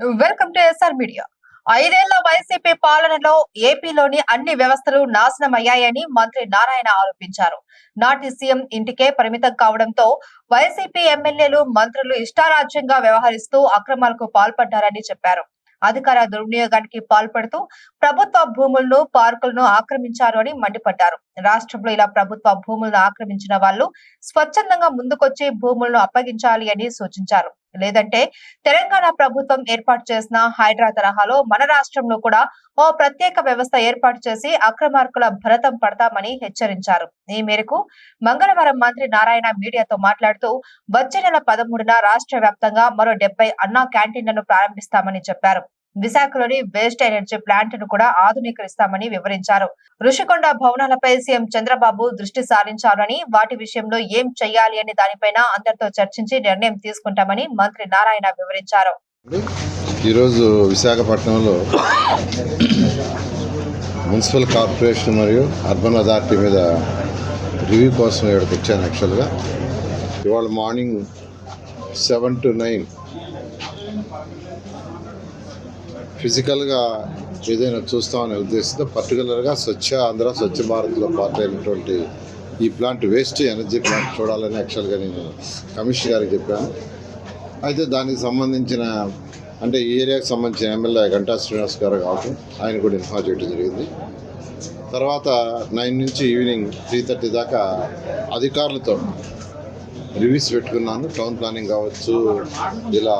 Welcome to SR media. ఐదేళ్ళ YCP పాలనలో ఏపీలోని అన్ని వ్యవస్థలు నాశనమయ్యాయని మంత్రి నారాయణ ఆరోపించారు. నాటి సీఎం ఇంటికే పరిమితం కావడంతో వైసీపీ ఎమ్మెల్యేలు మంత్రులు ఇష్టారాజ్యంగా వ్యవహరిస్తూ అక్రమాలకు పాల్పడ్డారని చెప్పారు. అధికార దుర్వినియోగానికి పాల్పడుతూ ప్రభుత్వ భూములను పార్కులను ఆక్రమించారు అని మండిపడ్డారు. రాష్ట్రంలో ఇలా ప్రభుత్వ భూములను ఆక్రమించిన వాళ్ళు స్వచ్ఛందంగా ముందుకొచ్చి భూములను అప్పగించాలి అని సూచించారు. లేదంటే తెలంగాణ ప్రభుత్వం ఏర్పాటు చేసిన హైడ్రా తరహాలో మన రాష్ట్రంలో కూడా ఓ ప్రత్యేక వ్యవస్థ ఏర్పాటు చేసి అక్రమార్కుల భరతం పడతామని హెచ్చరించారు. ఈ మేరకు మంగళవారం మంత్రి నారాయణ మీడియాతో మాట్లాడుతూ వచ్చే నెల పదమూడున రాష్ట్ర వ్యాప్తంగా మరో డెబ్బై అన్నా క్యాంటీన్లను ప్రారంభిస్తామని చెప్పారు. విశాఖలోని వేస్ట్ ఎనర్జీ ప్లాంట్ను కూడా ఆధునీకరిస్తామని వివరించారు. ఋషికొండ భవనాలపై సీఎం చంద్రబాబు దృష్టి సారించాలని వాటి విషయంలో ఏం చేయాలి అనే దానిపైన అందరితో చర్చించి నిర్ణయం తీసుకుంటామని మంత్రి నారాయణ వివరించారు. ఈరోజు విశాఖపట్నంలో మున్సిపల్ కార్పొరేషన్ మరియు అర్బన్ అథారిటీ మీద రివ్యూ కోసం ఇక్కడికి వచ్చాను యాక్చువల్గా. ఇవాళ మార్నింగ్ సెవెన్ టు నైన్ ఫిజికల్గా ఏదైనా చూస్తామనే ఉద్దేశంతో పర్టికులర్గా స్వచ్ఛ ఆంధ్ర స్వచ్ఛ భారత్లో పార్ట్ అయినటువంటి ఈ ప్లాంట్ వేస్ట్ ఎనర్జీ ప్లాంట్ చూడాలని యాక్చువల్గా నేను కమిషనర్ గారికి చెప్పాను. అయితే దానికి సంబంధించిన అంటే ఈ ఏరియాకి సంబంధించిన ఎమ్మెల్యే గంటా శ్రీనివాస్ గారు కావటం ఆయన కూడా ఇన్ఫార్మ్ చేయడం జరిగింది. తర్వాత నైన్ నుంచి ఈవినింగ్ త్రీ థర్టీ దాకా అధికారులతో రివ్యూస్ పెట్టుకున్నాను. టౌన్ ప్లానింగ్ కావచ్చు ఇలా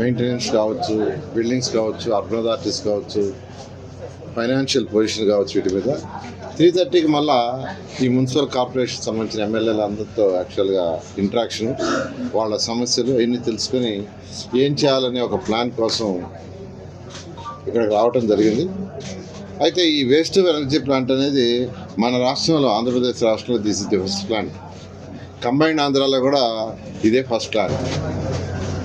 మెయింటెనెన్స్ కావచ్చు బిల్డింగ్స్ కావచ్చు అర్బన్ అథారిటీస్ కావచ్చు ఫైనాన్షియల్ పొజిషన్ కావచ్చు వీటి మీద. త్రీ థర్టీకి మళ్ళా ఈ మున్సిపల్ కార్పొరేషన్ సంబంధించిన ఎమ్మెల్యేలు అందరితో యాక్చువల్గా ఇంట్రాక్షన్ వాళ్ళ సమస్యలు అవన్నీ తెలుసుకొని ఏం చేయాలనే ఒక ప్లాన్ కోసం ఇక్కడికి రావటం జరిగింది. అయితే ఈ వేస్ట్ ఎనర్జీ ప్లాంట్ అనేది మన రాష్ట్రంలో ఆంధ్రప్రదేశ్ రాష్ట్రంలో this is the first plant combined ఆంధ్రాలో కూడా ఇదే ఫస్ట్ ప్లాంట్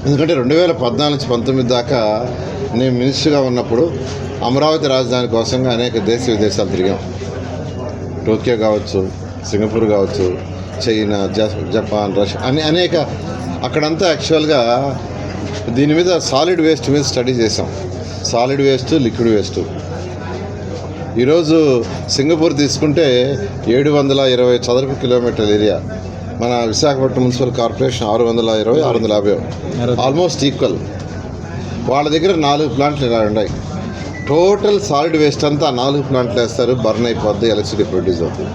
ఎందుకంటే రెండు వేల పద్నాలుగు నుంచి పంతొమ్మిది దాకా నేను మినిస్టర్గా ఉన్నప్పుడు అమరావతి రాజధాని కోసంగా అనేక దేశ విదేశాలు తిరిగాం. టోక్యో కావచ్చు సింగపూర్ కావచ్చు చైనా జ- జపాన్ రష్యా అని అనేక అక్కడంతా యాక్చువల్గా దీని మీద సాలిడ్ వేస్ట్ మీద స్టడీ చేసాం సాలిడ్ వేస్ట్ లిక్విడ్ వేస్ట్. ఈరోజు సింగపూర్ తీసుకుంటే ఏడు వందల ఇరవై చదరపు కిలోమీటర్ల ఏరియా. మన విశాఖపట్నం మున్సిపల్ కార్పొరేషన్ ఆరు వందల ఇరవై ఆరు వందల యాభై. ఆల్మోస్ట్ ఈక్వల్ వాళ్ళ దగ్గర నాలుగు ప్లాంట్లు ఇలా ఉన్నాయి. టోటల్ సాలిడ్ వేస్ట్ అంతా నాలుగు ప్లాంట్లు వేస్తారు. బర్న్ అయిపోద్ది ఎలక్ట్రిసిటీ ప్రొడ్యూస్ అవుతుంది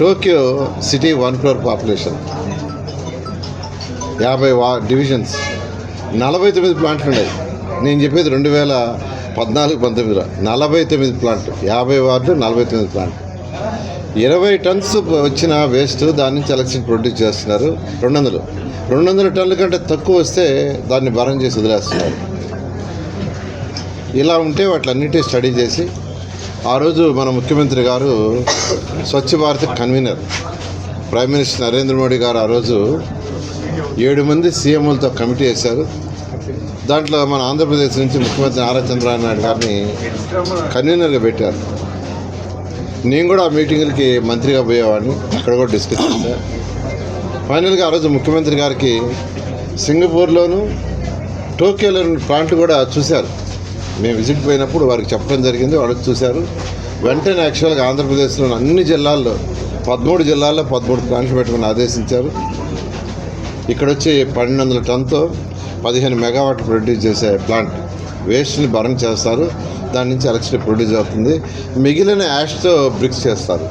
Tokyo city one crore population యాభై వా డివిజన్స్ నలభై తొమ్మిది ప్లాంట్లు ఉన్నాయి. నేను చెప్పేది రెండు వేల పద్నాలుగు పంతొమ్మిదిలో. నలభై తొమ్మిది ప్లాంట్ యాభై వార్డు నలభై తొమ్మిది ప్లాంట్ ఇరవై టన్స్ వచ్చిన వేస్ట్ దాని నుంచి ఎలక్ట్రిసిటీ ప్రొడ్యూస్ చేస్తున్నారు. రెండు వందలు రెండు వందల టన్నుల కంటే తక్కువ వస్తే దాన్ని భరం చేసి వదిలేస్తున్నారు. ఇలా ఉంటే వాటిలన్నిటి స్టడీ చేసి ఆ రోజు మన ముఖ్యమంత్రి గారు Swachh Bharat convener prime minister Narendra Modi garu ఆ రోజు ఏడు మంది సీఎంలతో కమిటీ వేశారు. దాంట్లో మన ఆంధ్రప్రదేశ్ నుంచి ముఖ్యమంత్రి నారా చంద్రబాబు నాయుడు గారిని కన్వీనర్గా పెట్టారు. నేను కూడా ఆ మీటింగులకి మంత్రిగా పోయేవాడిని. అక్కడ కూడా డిస్కస్ చేశాను ఫైనల్గా ఆ రోజు ముఖ్యమంత్రి గారికి సింగపూర్లోను టోక్యోలోని ప్లాంట్ కూడా చూశారు. మేము విజిట్ పోయినప్పుడు వారికి చెప్పడం జరిగింది వాళ్ళు చూశారు. వెంటనే యాక్చువల్గా ఆంధ్రప్రదేశ్లోని అన్ని జిల్లాల్లో పదమూడు జిల్లాల్లో పదమూడు ప్లాంట్లు పెట్టుకుని ఆదేశించారు. ఇక్కడ వచ్చి పన్నెండు వందల టన్తో పదిహేను మెగావాట్ ప్రొడ్యూస్ చేసే ప్లాంట్ వేస్ట్ని భరణ చేస్తారు. దాని నుంచి ఎలక్ట్రిసిటీ ప్రొడ్యూస్ అవుతుంది. మిగిలిన యాష్తో బ్రిక్స్ చేస్తారు.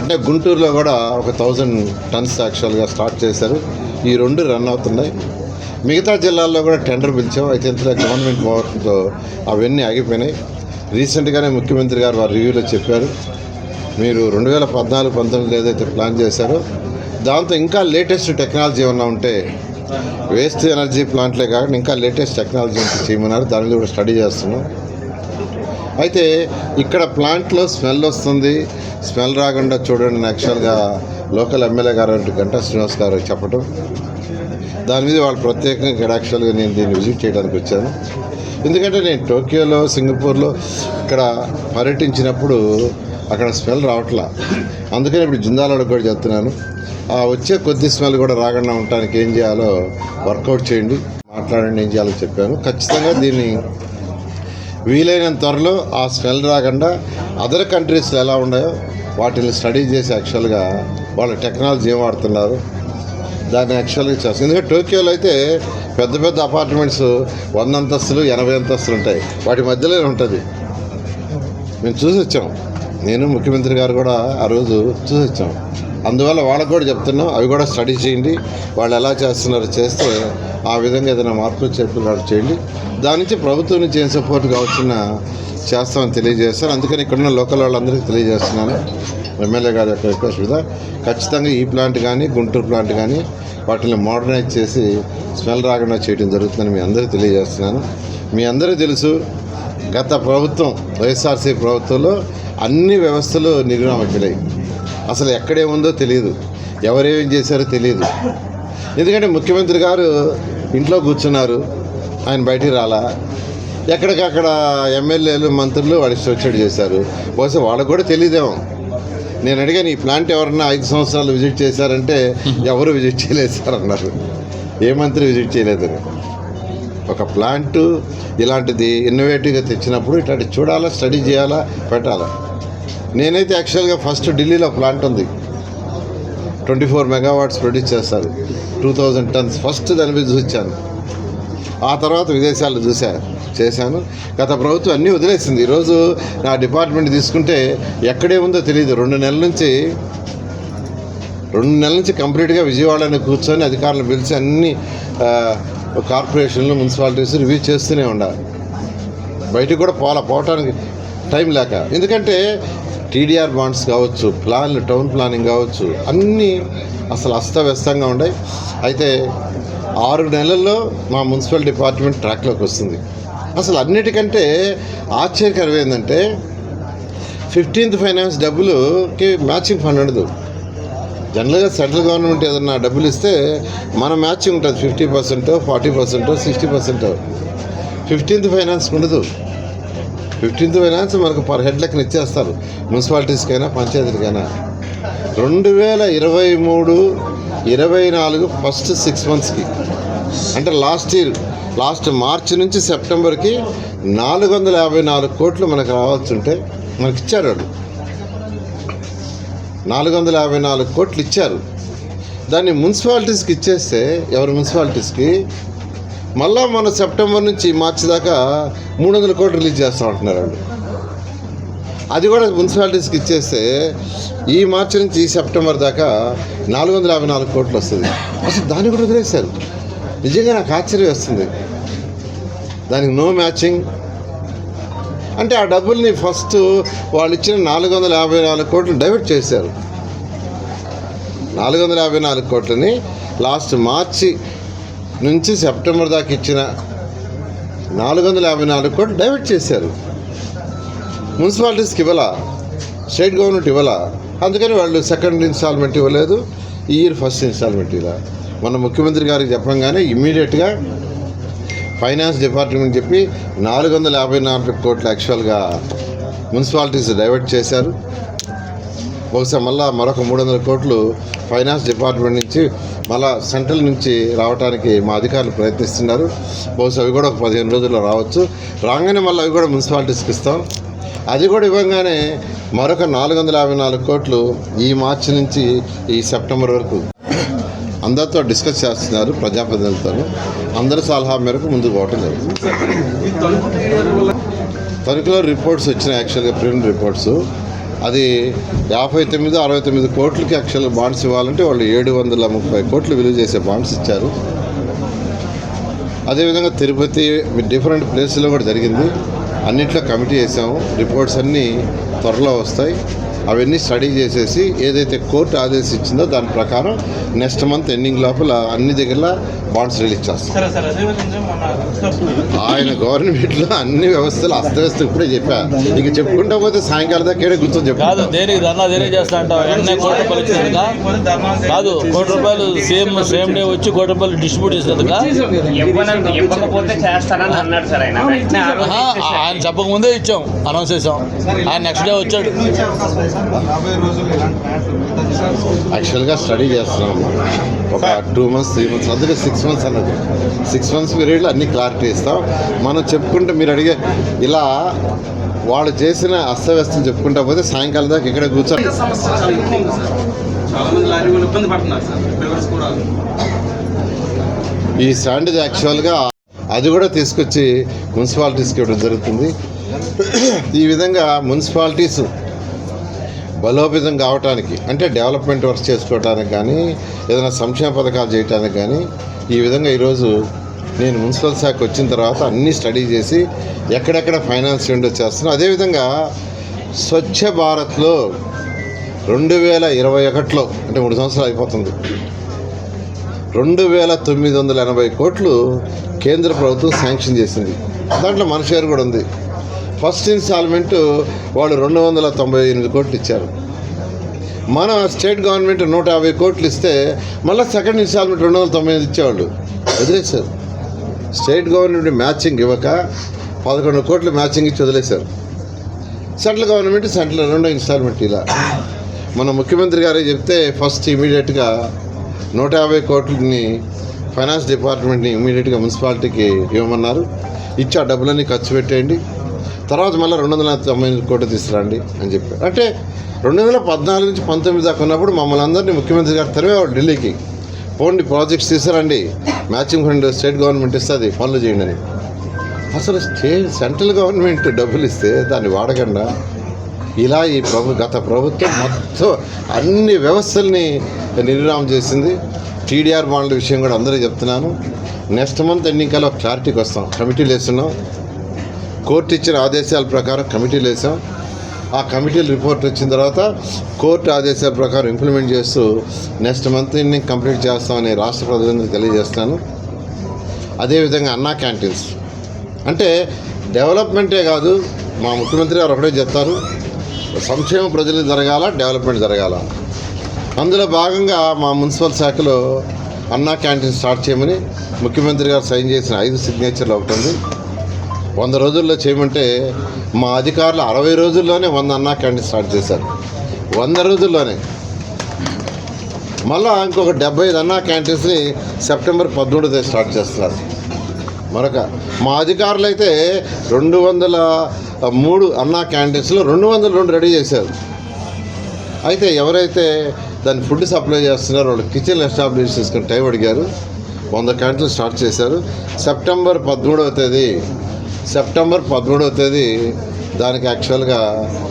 అంటే గుంటూరులో కూడా ఒక థౌజండ్ టన్స్ యాక్చువల్గా స్టార్ట్ చేశారు. ఈ రెండు రన్ అవుతున్నాయి. మిగతా జిల్లాల్లో కూడా టెండర్ పిలిచాం. అయితే ఇంతలో గవర్నమెంట్ పవర్తో అవన్నీ ఆగిపోయినాయి. రీసెంట్గానే ముఖ్యమంత్రి గారు వారి రివ్యూలో చెప్పారు. మీరు రెండు వేల పద్నాలుగు పంతొమ్మిది ఏదైతే ప్లాన్ చేశారో దాంతో ఇంకా లేటెస్ట్ టెక్నాలజీ ఏమన్నా ఉంటే వేస్ట్ ఎనర్జీ ప్లాంట్లే కాకుండా ఇంకా లేటెస్ట్ టెక్నాలజీ చేయమన్నారు. దాని మీద కూడా స్టడీ చేస్తున్నాం. అయితే ఇక్కడ ప్లాంట్లో స్మెల్ వస్తుంది. స్మెల్ రాకుండా చూడండి యాక్చువల్గా లోకల్ ఎమ్మెల్యే గారు గంటా శ్రీనివాస్ గారు చెప్పడం దాని మీద వాళ్ళు ప్రత్యేకంగా ఇక్కడ యాక్చువల్గా నేను దీన్ని విజిట్ చేయడానికి వచ్చాను. ఎందుకంటే నేను టోక్యోలో సింగపూర్లో ఇక్కడ పర్యటించినప్పుడు అక్కడ స్మెల్ రావట్లా. అందుకని ఇప్పుడు జిందాలోకి కూడా చెప్తున్నాను ఆ వచ్చే కొద్ది స్మెల్ కూడా రాకుండా ఉండటానికి ఏం చేయాలో వర్కౌట్ చేయండి. మాట్లాడండి ఏం చేయాలో చెప్పాను. ఖచ్చితంగా దీన్ని వీలైనంత త్వరలో ఆ స్మెల్ రాకుండా అదర్ కంట్రీస్లో ఎలా ఉన్నాయో వాటిని స్టడీ చేసి యాక్చువల్గా వాళ్ళ టెక్నాలజీ ఏం వాడుతున్నారు దాన్ని యాక్చువల్గా చేస్తాం ఎందుకంటే టోక్యోలో అయితే పెద్ద పెద్ద అపార్ట్మెంట్స్ వంద అంతస్తులు ఎనభై అంతస్తులు ఉంటాయి. వాటి మధ్యలోనే ఉంటుంది. మేము చూసి వచ్చాం నేను ముఖ్యమంత్రి గారు కూడా ఆ రోజు చూసి వచ్చాం. అందువల్ల వాళ్ళకు కూడా చెప్తున్నాం అవి కూడా స్టడీ చేయండి వాళ్ళు ఎలా చేస్తున్నారో చేస్తే ఆ విధంగా ఏదైనా మార్పులు చెప్పినట్టు చేయండి. దాని నుంచి ప్రభుత్వం నుంచి ఏం సపోర్ట్ కావాల్సిన చేస్తామని తెలియజేస్తాను అందుకని ఇక్కడున్న లోకల్ వాళ్ళందరికీ తెలియజేస్తున్నాను. ఎమ్మెల్యే గారి యొక్క రిక్వెస్ట్ మీద ఖచ్చితంగా ఈ ప్లాంట్ కానీ గుంటూరు ప్లాంట్ కానీ వాటిని మోడర్నైజ్ చేసి స్మెల్ రాకుండా చేయడం జరుగుతుందని మీ అందరికీ తెలియజేస్తున్నాను. మీ అందరూ తెలుసు గత ప్రభుత్వం వైఎస్ఆర్సీ ప్రభుత్వంలో అన్ని వ్యవస్థలు నిర్నామకులై అసలు ఎక్కడేముందో తెలియదు ఎవరేం చేశారో తెలియదు ఎందుకంటే ముఖ్యమంత్రి గారు ఇంట్లో కూర్చున్నారు. ఆయన బయటికి రాలా. ఎక్కడికక్కడ ఎమ్మెల్యేలు మంత్రులు వాడి వచ్చాడు చేశారు. బహుశా వాళ్ళకు కూడా తెలియదేమో నేను అడిగాను ఈ ప్లాంట్ ఎవరన్నా ఐదు సంవత్సరాలు విజిట్ చేశారంటే ఎవరు విజిట్ చేయలేదు సార్? అన్నారు. ఏ మంత్రి విజిట్ చేయలేదని. ఒక ప్లాంట్ ఇలాంటిది ఇన్నోవేటివ్గా తెచ్చినప్పుడు ఇట్లాంటి చూడాలా స్టడీ చేయాలా పెట్టాలా? నేనైతే యాక్చువల్గా ఫస్ట్ ఢిల్లీలో ప్లాంట్ ఉంది. ట్వంటీ ఫోర్ మెగావాట్స్ ప్రొడ్యూస్ చేస్తారు. టూ థౌజండ్ టన్స్ ఫస్ట్ దాని మీద చూసాను ఆ తర్వాత విదేశాల్లో చూసా చేశాను. గత ప్రభుత్వం అన్నీ వదిలేసింది. ఈరోజు నా డిపార్ట్మెంట్ తీసుకుంటే ఎక్కడే ఉందో తెలియదు రెండు నెలల నుంచి రెండు నెలల నుంచి కంప్లీట్గా విజయవాడని కూర్చొని అధికారులు పిలిచి అన్ని కార్పొరేషన్లు మున్సిపాలిటీస్ రివ్యూ చేస్తూనే ఉండాలి. బయటకు కూడా పోలా పోవటానికి టైం లేక. ఎందుకంటే టీడీఆర్ బాండ్స్ కావచ్చు ప్లాన్లు టౌన్ ప్లానింగ్ కావచ్చు అన్నీ అసలు అస్తవ్యస్తంగా ఉన్నాయి అయితే ఆరు నెలల్లో మా మున్సిపల్ డిపార్ట్మెంట్ ట్రాక్లోకి వస్తుంది. అసలు అన్నిటికంటే ఆశ్చర్యకరం ఏంటంటే ఫిఫ్టీన్త్ ఫైనాన్స్ డబ్బులుకి మ్యాచింగ్ ఫండ్ ఉండదు. జనరల్గా సెంట్రల్ గవర్నమెంట్ ఏదన్నా డబ్బులు ఇస్తే మన మ్యాచింగ్ ఉంటుంది fifty percent forty percent sixty percent. Fifteenth finance ఉండదు. ఫిఫ్టీన్త్ ఫైనాన్స్ మనకు పర్ హెడ్ లెక్కన ఇచ్చేస్తారు. మున్సిపాలిటీస్కైనా పంచాయతీలకైనా. రెండు వేల ఇరవై మూడు ఇరవై నాలుగు ఫస్ట్ సిక్స్ మంత్స్కి. అంటే లాస్ట్ ఇయర్ లాస్ట్ మార్చి నుంచి సెప్టెంబర్కి నాలుగు వందల యాభై నాలుగు కోట్లు మనకు రావాల్సి ఉంటే మనకి ఇచ్చారు వాళ్ళు. నాలుగు వందల యాభై నాలుగు కోట్లు ఇచ్చారు దాన్ని మున్సిపాలిటీస్కి ఇచ్చేస్తే ఎవరి మున్సిపాలిటీస్కి? మళ్ళా మన సెప్టెంబర్ నుంచి మార్చి దాకా మూడు వందల కోట్లు రిలీజ్ చేస్తూ ఉంటున్నారు వాళ్ళు. అది కూడా మున్సిపాలిటీస్కి ఇచ్చేస్తే ఈ మార్చి నుంచి ఈ సెప్టెంబర్ దాకా నాలుగు వందల యాభై నాలుగు కోట్లు వస్తుంది. అసలు దాన్ని కూడా వదిలేశారు. నిజంగా నాకు ఆశ్చర్యం వస్తుంది. దానికి నో మ్యాచింగ్ అంటే ఆ డబ్బుల్ని ఫస్ట్ వాళ్ళు ఇచ్చిన నాలుగు వందల యాభై నాలుగు కోట్లు డైవర్ట్ చేశారు. నాలుగు వందల యాభై నాలుగు కోట్లని లాస్ట్ మార్చి నుంచి సెప్టెంబర్ దాకా ఇచ్చిన నాలుగు వందల యాభై నాలుగు కోట్లు డైవర్ట్ చేశారు. మున్సిపాలిటీస్కి ఇవ్వాల? స్టేట్ గవర్నమెంట్ ఇవ్వాల? అందుకని వాళ్ళు సెకండ్ ఇన్స్టాల్మెంట్ ఇవ్వలేదు. ఈ ఇయర్ ఫస్ట్ ఇన్స్టాల్మెంట్ ఇలా. మన ముఖ్యమంత్రి గారికి చెప్పంగానే ఇమ్మీడియట్గా ఫైనాన్స్ డిపార్ట్మెంట్ చెప్పి నాలుగు వందల యాభై నాలుగు కోట్లు యాక్చువల్గా మున్సిపాలిటీస్ డైవర్ట్ చేశారు. బహుశా మళ్ళా మరొక మూడు వందల కోట్లు ఫైనాన్స్ డిపార్ట్మెంట్ నుంచి మళ్ళా సెంట్రల్ నుంచి రావడానికి మా అధికారులు ప్రయత్నిస్తున్నారు. బహుశా అవి కూడా ఒక పదిహేను రోజుల్లో రావచ్చు. రాగానే మళ్ళీ అవి కూడా మున్సిపాలిటీస్కి ఇస్తాం. అది కూడా ఇవ్వగానే మరొక నాలుగు వందల యాభై నాలుగు కోట్లు ఈ మార్చి నుంచి ఈ సెప్టెంబర్ వరకు అందరితో డిస్కస్ చేస్తున్నారు ప్రజాప్రతినిధులతో. అందరి సలహా మేరకు ముందుకు పోవటం జరుగుతుంది తణుకులో రిపోర్ట్స్ వచ్చినాయి యాక్చువల్గా ప్రింట్ రిపోర్ట్స్. అది యాభై తొమ్మిది అరవై తొమ్మిది కోట్లకి యాక్చువల్గా బాండ్స్ ఇవ్వాలంటే వాళ్ళు ఏడు వందల ముప్పై కోట్లు విలువ చేసే బాండ్స్ ఇచ్చారు. అదేవిధంగా తిరుపతి డిఫరెంట్ ప్లేస్లో కూడా జరిగింది. అన్నిట్లో కమిటీ వేసాము. రిపోర్ట్స్ అన్నీ త్వరలో వస్తాయి. అవన్నీ స్టడీ చేసేసి ఏదైతే కోర్టు ఆదేశించిందో దాని ప్రకారం నెక్స్ట్ మంత్ ఎండింగ్ లోపల అన్ని దగ్గర బాండ్స్ రిలీజ్ చేస్తాం. సరే సరే. అదేవిధంగా మన ఆయన గవర్నమెంట్లో అన్ని వ్యవస్థలు అస్తవ్యస్తం ఇప్పుడే చెప్పా. ఇక చెప్పుకుంటా పోతే సాయంకాలం దాకా ఏడే కూర్చొని కాదు చెప్పు దేనికి ధర్నా దేనికి చేస్తా అంటావు? వెంటనే కోటి రూపాయలు కాదు కోటి రూపాయలు సేమ్ సేమ్ డే వచ్చి కోటి రూపాయలు డిస్ట్రిబ్యూట్ చేసినందుక ఇవ్వనంత ఇవ్వకపోతే చేస్తానని అన్నాడు సార్ ఆయన. వెంటనే ఆ రోజు ఆహా, ఆయన చెప్పకముందే ఇచ్చాం అనౌన్స్ చేసాం. ఆయన నెక్స్ట్ డే వచ్చాడు. యాక్చువల్గా స్టడీ చేస్తున్నాం. ఒక టూ మంత్స్ త్రీ మంత్స్ అందుకే సిక్స్ మంత్స్ అన్నది. సిక్స్ మంత్స్ పీరియడ్లో అన్ని క్లారిటీ ఇస్తాం. మనం చెప్పుకుంటే మీరు అడిగే ఇలా వాళ్ళు చేసిన అస్తవ్యస్తం చెప్పుకుంటా పోతే సాయంకాలం దాకా ఇక్కడ కూర్చొని ఈ స్టాండ్ యాక్చువల్గా అది కూడా తీసుకొచ్చి మున్సిపాలిటీస్కి ఇవ్వడం జరుగుతుంది. ఈ విధంగా మున్సిపాలిటీస్ బలోపేతం కావటానికి అంటే డెవలప్మెంట్ వర్క్ చేసుకోవడానికి కానీ ఏదైనా సంక్షేమ పథకాలు చేయడానికి కానీ ఈ విధంగా ఈరోజు నేను మున్సిపల్ శాఖ వచ్చిన తర్వాత అన్నీ స్టడీ చేసి ఎక్కడెక్కడ ఫైనాన్స్ విండో చేస్తున్నాను అదేవిధంగా స్వచ్ఛ భారత్లో రెండు వేల ఇరవై ఒకటిలో అంటే మూడు సంవత్సరాలు అయిపోతుంది. రెండు వేల తొమ్మిది వందల ఎనభై కోట్లు కేంద్ర ప్రభుత్వం శాంక్షన్ చేసింది. దాంట్లో మన షేర్ కూడా ఉంది. ఫస్ట్ ఇన్స్టాల్మెంట్ వాళ్ళు రెండు వందల తొంభై ఎనిమిది కోట్లు ఇచ్చారు. మన స్టేట్ గవర్నమెంట్ నూట యాభై కోట్లు ఇస్తే మళ్ళీ సెకండ్ ఇన్స్టాల్మెంట్ రెండు వందల తొంభై ఎనిమిది ఇచ్చేవాళ్ళు. వదిలేశారు. స్టేట్ గవర్నమెంట్ మ్యాచింగ్ ఇవ్వక పదకొండు కోట్లు మ్యాచింగ్ ఇచ్చి వదిలేశారు. సెంట్రల్ గవర్నమెంట్ సెంట్రల్ రెండో ఇన్స్టాల్మెంట్ ఇలా. మన ముఖ్యమంత్రి గారే చెప్తే ఫస్ట్ ఇమీడియట్గా నూట యాభై కోట్లని ఫైనాన్స్ డిపార్ట్మెంట్ని ఇమీడియట్గా మున్సిపాలిటీకి ఇవ్వమన్నారు. ఇచ్చి ఆ డబ్బులన్నీ ఖర్చు పెట్టేయండి. తర్వాత మళ్ళీ రెండు వందల తొంభై కోట్లు తీసుకురండి అని చెప్పారు అంటే రెండు వందల పద్నాలుగు నుంచి పంతొమ్మిది దాకా ఉన్నప్పుడు మమ్మల్ని అందరినీ ముఖ్యమంత్రి గారు తరివేవాడు ఢిల్లీకి. పోండి ప్రాజెక్ట్స్ తీసుకురండి. మ్యాచింగ్ ఫండ్ స్టేట్ గవర్నమెంట్ ఇస్తుంది పనులు చేయండి అని. అసలు స్టేట్ సెంట్రల్ గవర్నమెంట్ డబ్బులు ఇస్తే దాన్ని వాడకుండా? ఇలా ఈ ప్రభు గత ప్రభుత్వం మొత్తం అన్ని వ్యవస్థల్ని నిర్విరామం చేసింది. టీడీఆర్ బాండ్ల విషయం కూడా అందరూ చెప్తున్నాను. నెక్స్ట్ మంత్ ఎన్నికల్లో క్లారిటీకి వస్తాం కమిటీలు వేస్తున్నాం కోర్టు ఇచ్చిన ఆదేశాల ప్రకారం కమిటీలు వేసాం ఆ కమిటీల రిపోర్ట్ వచ్చిన తర్వాత కోర్టు ఆదేశాల ప్రకారం ఇంప్లిమెంట్ చేస్తూ నెక్స్ట్ మంత్ నేను కంప్లీట్ చేస్తామని రాష్ట్ర ప్రజలందరికీ తెలియజేస్తాను. అదేవిధంగా అన్నా క్యాంటీన్స్. అంటే డెవలప్మెంటే కాదు మా ముఖ్యమంత్రి గారు ఒకటే చెప్తారు సంక్షేమ ప్రజలు జరగాల డెవలప్మెంట్ జరగాల. అందులో భాగంగా మా మున్సిపల్ శాఖలో అన్నా క్యాంటీన్ స్టార్ట్ చేయమని ముఖ్యమంత్రి గారు సైన్ చేసిన ఐదు సిగ్నేచర్లు ఒకటి ఉంది. వంద రోజుల్లో చేయమంటే మా అధికారులు అరవై రోజుల్లోనే వంద అన్నా క్యాంటీన్ స్టార్ట్ చేశారు. వంద రోజుల్లోనే. మళ్ళా ఇంకొక డెబ్బై ఐదు అన్నా క్యాంటీన్స్ని సెప్టెంబర్ పదమూడుతో స్టార్ట్ చేస్తున్నారు. మరొక మా అధికారులు అయితే రెండు వందల మూడు అన్నా క్యాంటీన్స్లో రెండు వందల రెండు రెడీ చేశారు. అయితే ఎవరైతే దాన్ని ఫుడ్ సప్లై చేస్తున్నారో వాళ్ళు కిచెన్ ఎస్టాబ్లిష్ చేసుకుని టైం అడిగారు. వంద క్యాంటీన్లు స్టార్ట్ చేశారు. సెప్టెంబర్ పదమూడవ తేదీ సెప్టెంబర్ పదమూడవ తేదీ దానికి యాక్చువల్గా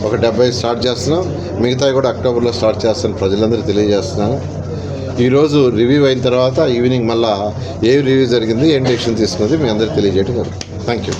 ఒక డెబ్బై స్టార్ట్ చేస్తున్నాం. మిగతావి కూడా అక్టోబర్లో స్టార్ట్ చేస్తాను ప్రజలందరూ తెలియజేస్తున్నాను ఈరోజు రివ్యూ అయిన తర్వాత ఈవినింగ్ మళ్ళా ఏ రివ్యూ జరిగింది ఏం డెసిషన్ తీసుకుంది మీ అందరికీ తెలియజేయడం థ్యాంక్ యూ